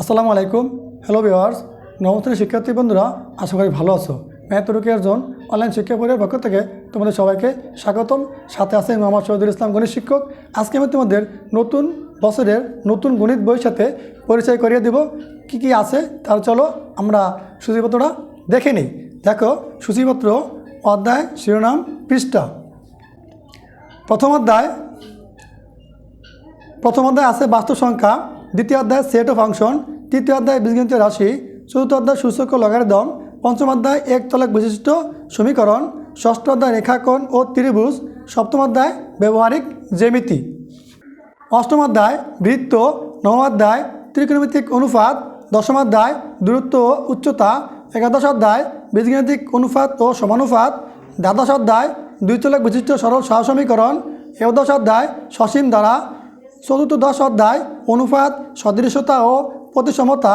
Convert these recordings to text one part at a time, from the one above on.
আসসালামু আলাইকুম। Hello viewers নবম শিক্ষার্থী বন্ধুরা, আশা করি ভালো আছো। ম্যাথ রুকিয়ার অনলাইন শিক্ষা পরিবারের পক্ষ থেকে তোমাদের সবাইকে স্বাগতম। সাথে আছে মোহাম্মদ শহীদুল ইসলাম, গণিত শিক্ষক। আজকে আমি তোমাদের নতুন বছরের নতুন গণিত বইয়ের সাথে পরিচয় করিয়ে দেব। কি কি আছে? তার চলো আমরা সূচিপত্রটা দেখে নিই। দেখো, সূচিপত্র, অধ্যায়, শিরোনাম, পৃষ্ঠা। প্রথম অধ্যায় প্রথম অধ্যায় আছে বাস্তব সংখ্যা। দ্বিতীয় অধ্যায় সেট ও ফাংশন তৃতীয় অধ্যায় বীজগণিত রাশি, চতুর্থ অধ্যায় সূচক লগারিদম পঞ্চম অধ্যায় এক তলক বিশিষ্ট সমীকরণ, ষষ্ঠ অধ্যায় রেখাকোণ ও ত্রিভুজ, সপ্তম অধ্যায় ব্যবহারিক জ্যামিতি। অষ্টম অধ্যায় বৃত্ত, নবম অধ্যায় ত্রিকোণমিতিক অনুপাত, দশম অধ্যায় দূরত্ব ও উচ্চতা, একাদশ অধ্যায় বীজগাণিতিক অনুপাত ও সমানুপাত, দ্বাদশ অধ্যায় দুই চলক বিশিষ্ট সরল সহসমীকরণ, একাদশ অধ্যায় সসীম দ্বারা চতুর্থ দশ অধ্যায়, অনুপাত, সদৃশতা ও প্রতিসমতা।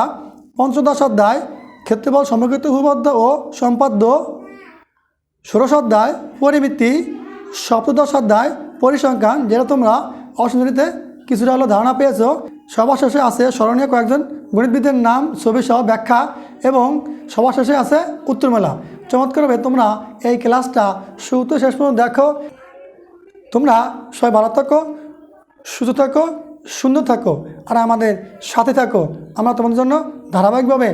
পঞ্চদশ অধ্যায়, ক্ষেত্রফল সমীকৃত উপপাদ্য ও সম্পাদ্য। ষোড়শ অধ্যায় পরিমিতি সপ্তদশ অধ্যায়, পরিসংখ্যান, যেটা তোমরা অসংখ্যতে কিছুটা হলো ধারণা পেয়েছ। সবার শেষে আছে স্মরণীয় কয়েকজন গণিতবিদের নাম ছবি সহ ব্যাখ্যা এবং সবার শেষে আছে উত্তরমেলা। চমৎকারভাবে তোমরা এই ক্লাসটা শুরু থেকে শেষ পর্যন্ত দেখো। তোমরা সবাই ভালো থাকো। সুস্থ থাকো সুন্দর থাকো আর আমাদের সাথে থাকো। আমরা তোমাদের জন্য ধারাবাহিকভাবে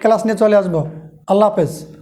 ক্লাস নিয়ে চলে আসব। আল্লাহ হাফেজ।